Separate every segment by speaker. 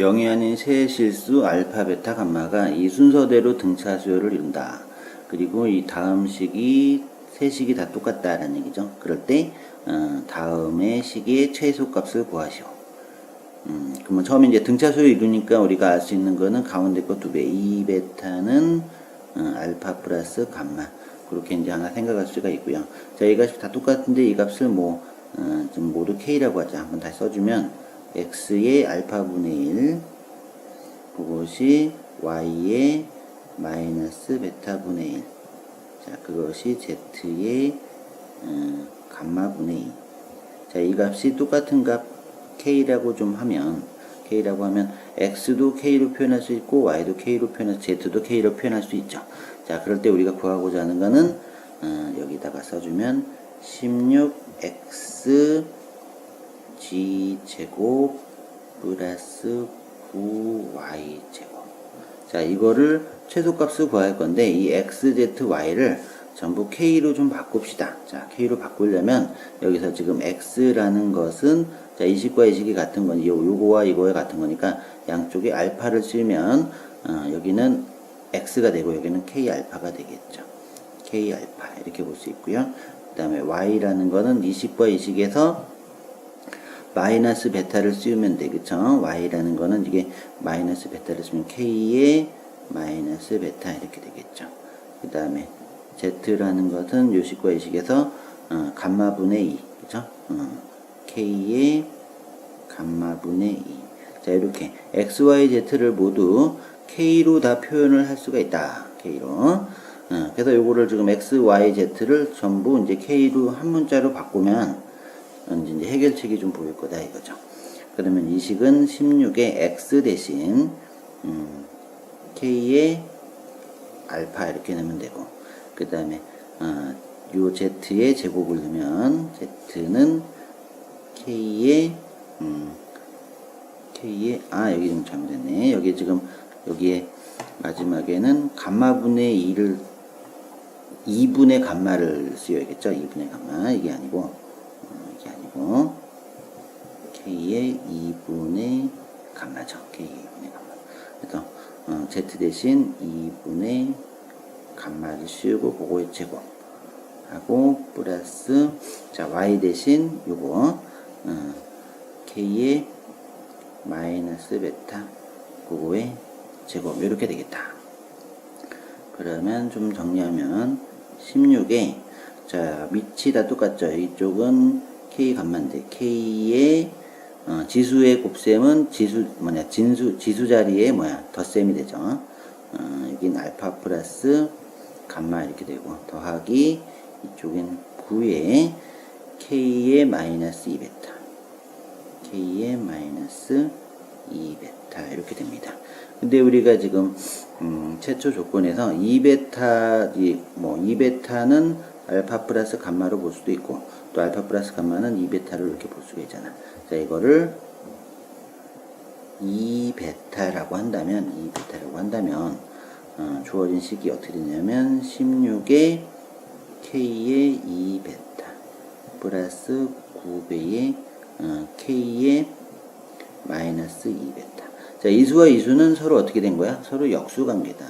Speaker 1: 0이 아닌 세 실수 알파, 베타, 감마가 이 순서대로 등차 수열을 이룬다. 그리고 이 다음 식이 세 식이 다 똑같다라는 얘기죠. 그럴 때 어, 다음의 식의 최소값을 구하시오. 음, 그러면 처음에 이제 등차 수열 이루니까 우리가 알 수 있는 거는 가운데 거 두 배. 이 베타는 어, 알파 플러스 감마. 그렇게 이제 하나 생각할 수가 있고요. 자, 이 값이 다 똑같은데 이 값을 뭐, 어, 좀 모두 K라고 하자. 한번 다시 써주면, X의 알파분의 1, 그것이 Y의 마이너스 베타분의 1. 자, 그것이 Z의, 어, 감마분의 2. 자, 이 값이 똑같은 값 K라고 좀 하면, K라고 하면, X도 K로 표현할 수 있고, Y도 K로 표현할 수, Z도 K로 표현할 수 있죠. 자, 그럴 때 우리가 구하고자 하는 거는, 어, 여기다가 써주면, 16X G 제곱 플러스 9Y 제곱. 자, 이거를 최소값을 구할 건데, 이 X, Z, Y를 전부 K로 좀 바꿉시다. 자, K로 바꾸려면, 여기서 지금 X라는 것은, 자, 이 식과 이 식이 같은 건, 요, 요거와 이거와 같은 거니까, 양쪽에 알파를 쓰면, 어, 여기는 X가 되고, 여기는 K 알파가 되겠죠. K 알파. 이렇게 볼 수 있고요. 그 다음에 Y라는 거는 이 식과 이 식에서, 마이너스 베타를 씌우면 되겠죠. Y라는 거는 이게 마이너스 베타를 쓰면 K의 마이너스 베타 이렇게 되겠죠. 그 다음에 Z라는 것은 요식과 이식에서 어, 감마분의 2 그죠? 어, K의 감마분의 2 자, 이렇게 X, Y, Z를 모두 K로 다 표현을 할 수가 있다. K로. 어, 그래서 요거를 지금 X, Y, Z를 전부 이제 K로 한 문자로 바꾸면 이제 해결책이 좀 보일 거다 이거죠. 그러면 이 식은 16의 x 대신 음, k의 알파 이렇게 넣으면 되고 그 다음에 어, 요 z의 제곱을 넣으면 z는 k의 음, k의 아 여기 좀 잘못됐네. 여기 지금 여기에 마지막에는 감마분의 2를 2분의 감마를 쓰여야겠죠? 2분의 감마. 이게 아니고 이게 아니고 k의 2분의 감마죠. k 2분의 감마. 그래서 어, z 대신 2분의 감마를 씌우고 그거의 제곱 하고 플러스 자 y 대신 요거 어, k의 마이너스 베타 그거의 제곱 이렇게 되겠다. 그러면 좀 정리하면 16에 자 밑이 다 똑같죠. 이쪽은 k 감만데 k의 어, 지수의 곱셈은 지수 뭐냐 진수 지수 자리에 뭐야 덧셈이 되죠. 어, 여긴 알파 플러스 감마 이렇게 되고 더하기 이쪽엔 9에 k의 마이너스 2베타 k의 마이너스 2베타 이렇게 됩니다. 근데 우리가 지금 음, 최초 조건에서 2베타 뭐 2베타는 알파 플러스 감마로 볼 수도 있고 또 알파 플러스 감마는 2베타를 이렇게 볼 수가 있잖아. 자, 이거를 2베타라고 한다면 2베타라고 한다면 어, 주어진 식이 어떻게 되냐면 16의 k의 2베타 플러스 9배의 어, k의 마이너스 2베타. 자, 이수와 이수는 서로 어떻게 된 거야? 서로 역수 관계다.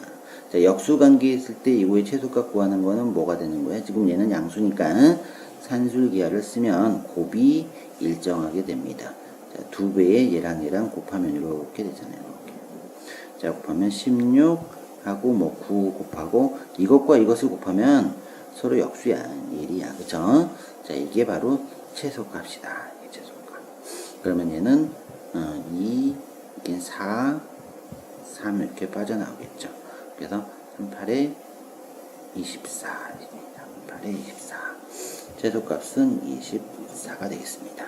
Speaker 1: 자, 역수 관계 있을 때 이거의 최소값 구하는 거는 뭐가 되는 거야? 지금 얘는 양수니까 산술기하를 쓰면 곱이 일정하게 됩니다. 자, 두 배의 얘랑 얘랑 곱하면 이렇게 되잖아요. 이렇게. 자, 곱하면 16하고 뭐 9 곱하고 이것과 이것을 곱하면 서로 역수야. 1이야. 그쵸? 자, 이게 바로 최소값이다. 최소값. 그러면 얘는 어, 2, 이게 4, 3 이렇게 빠져나오겠죠. 그래서 38에 24입니다. 38에 24. 최소값은 24가 되겠습니다.